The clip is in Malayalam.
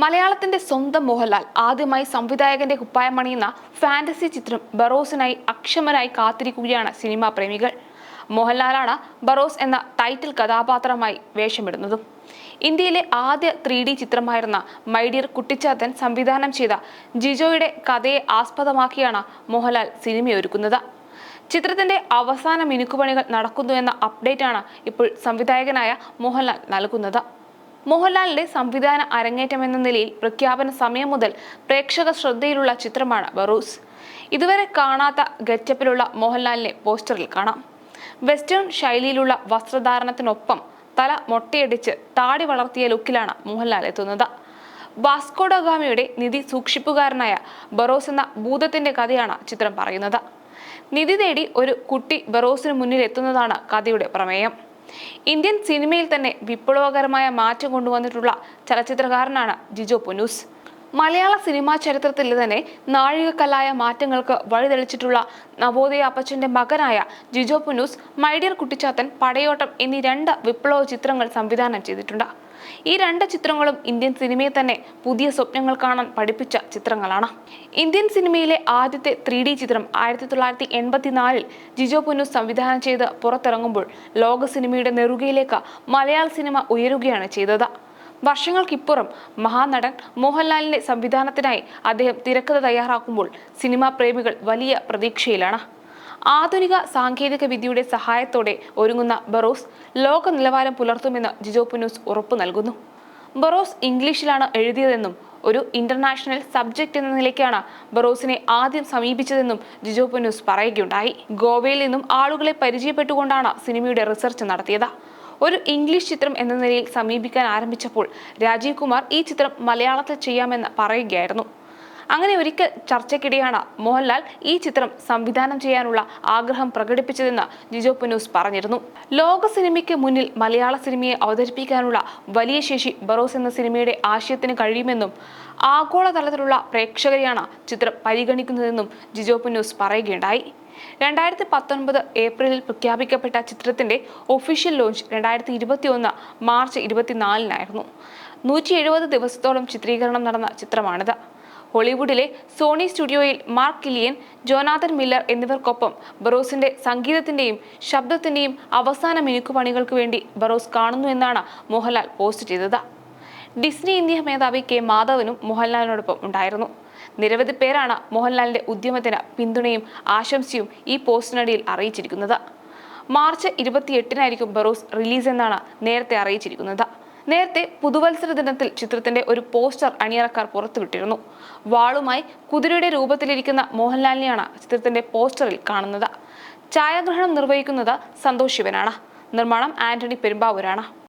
മലയാളത്തിന്റെ സ്വന്തം മോഹൻലാൽ ആദ്യമായി സംവിധായകന്റെ കുപ്പായം അണിയുന്ന ഫാന്റസി ചിത്രം ബറോസിനായി അക്ഷമരായി കാത്തിരിക്കുകയാണ് സിനിമാ പ്രേമികൾ. മോഹൻലാലാണ് ബറോസ് എന്ന ടൈറ്റിൽ കഥാപാത്രമായി വേഷമിടുന്നതും. ഇന്ത്യയിലെ ആദ്യ ത്രീ ഡി ചിത്രമായിരുന്ന മൈഡിയർ കുട്ടിച്ചാത്തൻ സംവിധാനം ചെയ്ത ജിജോയുടെ കഥയെ ആസ്പദമാക്കിയാണ് മോഹൻലാൽ സിനിമയൊരുക്കുന്നത്. ചിത്രത്തിന്റെ അവസാന മിനുക്കുപണികൾ നടക്കുന്നു എന്ന അപ്ഡേറ്റാണ് ഇപ്പോൾ സംവിധായകനായ മോഹൻലാൽ നൽകുന്നത്. മോഹൻലാലിന്റെ സംവിധാന അരങ്ങേറ്റം എന്ന നിലയിൽ പ്രഖ്യാപന സമയം മുതൽ പ്രേക്ഷക ശ്രദ്ധയിലുള്ള ചിത്രമാണ് ബറൂസ്. ഇതുവരെ കാണാത്ത ഗെറ്റപ്പിലുള്ള മോഹൻലാലിനെ പോസ്റ്ററിൽ കാണാം. വെസ്റ്റേൺ ശൈലിയിലുള്ള വസ്ത്രധാരണത്തിനൊപ്പം തല മൊട്ടയടിച്ച് താടി വളർത്തിയ ലുക്കിലാണ് മോഹൻലാൽ എത്തുന്നത്. വാസ്കോഡഗാമിയുടെ നിധി സൂക്ഷിപ്പുകാരനായ ബറോസ് എന്ന ഭൂതത്തിന്റെ കഥയാണ് ചിത്രം പറയുന്നത്. നിധി തേടി ഒരു കുട്ടി ബറോസിന് മുന്നിൽ എത്തുന്നതാണ് കഥയുടെ പ്രമേയം. ഇന്ത്യൻ സിനിമയിൽ തന്നെ വിപ്ലവകരമായ മാറ്റം കൊണ്ടുവന്നിട്ടുള്ള ചലച്ചിത്രകാരനാണ് ജിജോ പൊന്നൂസ്. മലയാള സിനിമാ ചരിത്രത്തിൽ തന്നെ നാഴികക്കല്ലായ മാറ്റങ്ങൾക്ക് വഴിതെളിച്ചിട്ടുള്ള നവോദയ അപ്പച്ചന്റെ മകനായ ജിജോ പുനൂസ് മൈഡിയർ കുട്ടിച്ചാത്തൻ പടയോട്ടം എന്നീ രണ്ട് വിപ്ലവ ചിത്രങ്ങൾ സംവിധാനം ചെയ്തിട്ടുണ്ട്. ഈ രണ്ട് ചിത്രങ്ങളും ഇന്ത്യൻ സിനിമയെ തന്നെ പുതിയ സ്വപ്നങ്ങൾ കാണാൻ പഠിപ്പിച്ച ചിത്രങ്ങളാണ്. ഇന്ത്യൻ സിനിമയിലെ ആദ്യത്തെ ത്രീ ഡി ചിത്രം ആയിരത്തി തൊള്ളായിരത്തി എൺപത്തിനാലിൽ ജിജോ പൊന്നു സംവിധാനം ചെയ്ത് പുറത്തിറങ്ങുമ്പോൾ ലോക സിനിമയുടെ നെറുകയിലേക്ക് മലയാള സിനിമ ഉയരുകയാണ് ചെയ്തത്. വർഷങ്ങൾക്കിപ്പുറം മഹാനടൻ മോഹൻലാലിന്റെ സംവിധാനത്തിനായി അദ്ദേഹം തിരക്കഥ തയ്യാറാക്കുമ്പോൾ സിനിമാ പ്രേമികൾ വലിയ പ്രതീക്ഷയിലാണ്. ആധുനിക സാങ്കേതിക വിദ്യയുടെ സഹായത്തോടെ ഒരുങ്ങുന്ന ബറോസ് ലോക നിലവാരം പുലർത്തുമെന്ന് ജിജോപ്പുനൂസ് ഉറപ്പു നൽകുന്നു. ബറോസ് ഇംഗ്ലീഷിലാണ് എഴുതിയതെന്നും ഒരു ഇന്റർനാഷണൽ സബ്ജക്റ്റ് എന്ന നിലയ്ക്കാണ് ബറോസിനെ ആദ്യം സമീപിച്ചതെന്നും ജിജോ ന്യൂസ് പറയുകയുണ്ടായി. ഗോവയിൽ നിന്നും ആളുകളെ പരിചയപ്പെട്ടുകൊണ്ടാണ് സിനിമയുടെ റിസർച്ച് നടത്തിയത്. ഒരു ഇംഗ്ലീഷ് ചിത്രം എന്ന നിലയിൽ സമീപിക്കാൻ ആരംഭിച്ചപ്പോൾ രാജീവ് കുമാർ ഈ ചിത്രം മലയാളത്തിൽ ചെയ്യാമെന്ന് പറയുകയായിരുന്നു. അങ്ങനെ ഒരിക്കൽ ചർച്ചയ്ക്കിടെയാണ് മോഹൻലാൽ ഈ ചിത്രം സംവിധാനം ചെയ്യാനുള്ള ആഗ്രഹം പ്രകടിപ്പിച്ചതെന്ന് ജിജോ പുനൂസ് പറഞ്ഞിരുന്നു. ലോക സിനിമയ്ക്ക് മുന്നിൽ മലയാള സിനിമയെ അവതരിപ്പിക്കാനുള്ള വലിയ ശേഷി ബറോസ് എന്ന സിനിമയുടെ ആശയത്തിന് കഴിയുമെന്നും ആഗോളതലത്തിലുള്ള പ്രേക്ഷകരെയാണ് ചിത്രം പരിഗണിക്കുന്നതെന്നും ജിജോ പുന്നൂസ് പറയുകയുണ്ടായി. രണ്ടായിരത്തി പത്തൊൻപത് ഏപ്രിലിൽ പ്രഖ്യാപിക്കപ്പെട്ട ചിത്രത്തിന്റെ ഒഫീഷ്യൽ ലോഞ്ച് രണ്ടായിരത്തി ഇരുപത്തി ഒന്ന് മാർച്ച് ഇരുപത്തിനാലിനായിരുന്നു. നൂറ്റി എഴുപത് ദിവസത്തോളം ചിത്രീകരണം നടന്ന ചിത്രമാണിത്. ഹോളിവുഡിലെ സോണി സ്റ്റുഡിയോയിൽ മാർക്ക് കിലിയൻ ജോനാഥൻ മില്ലർ എന്നിവർക്കൊപ്പം ബറോസിന്റെ സംഗീതത്തിന്റെയും ശബ്ദത്തിന്റെയും അവസാന മിനുക്കുപണികൾക്ക് വേണ്ടി ബറോസ് കാണുന്നു എന്നാണ് മോഹൻലാൽ പോസ്റ്റ് ചെയ്തത്. ഡിസ്നി ഇന്ത്യ മേധാവി കെ മാധവനും മോഹൻലാലിനോടൊപ്പം ഉണ്ടായിരുന്നു. നിരവധി പേരാണ് മോഹൻലാലിന്റെ ഉദ്യമത്തിന് പിന്തുണയും ആശംസയും ഈ പോസ്റ്റിനടിയിൽ അറിയിച്ചിരിക്കുന്നത്. മാർച്ച് ഇരുപത്തിയെട്ടിനായിരിക്കും ബറോസ് റിലീസ് എന്നാണ് നേരത്തെ അറിയിച്ചിരിക്കുന്നത്. നേരത്തെ പുതുവത്സര ദിനത്തിൽ ചിത്രത്തിന്റെ ഒരു പോസ്റ്റർ അണിയറക്കാർ പുറത്തുവിട്ടിരുന്നു. വാളുമായി കുതിരയുടെ രൂപത്തിലിരിക്കുന്ന മോഹൻലാലിനെയാണ് ചിത്രത്തിന്റെ പോസ്റ്ററിൽ കാണുന്നത്. ഛായാഗ്രഹണം നിർവഹിക്കുന്നത് സന്തോഷ് ശിവനാണ്. നിർമ്മാണം ആന്റണി പെരുമ്പാവൂരാണ്.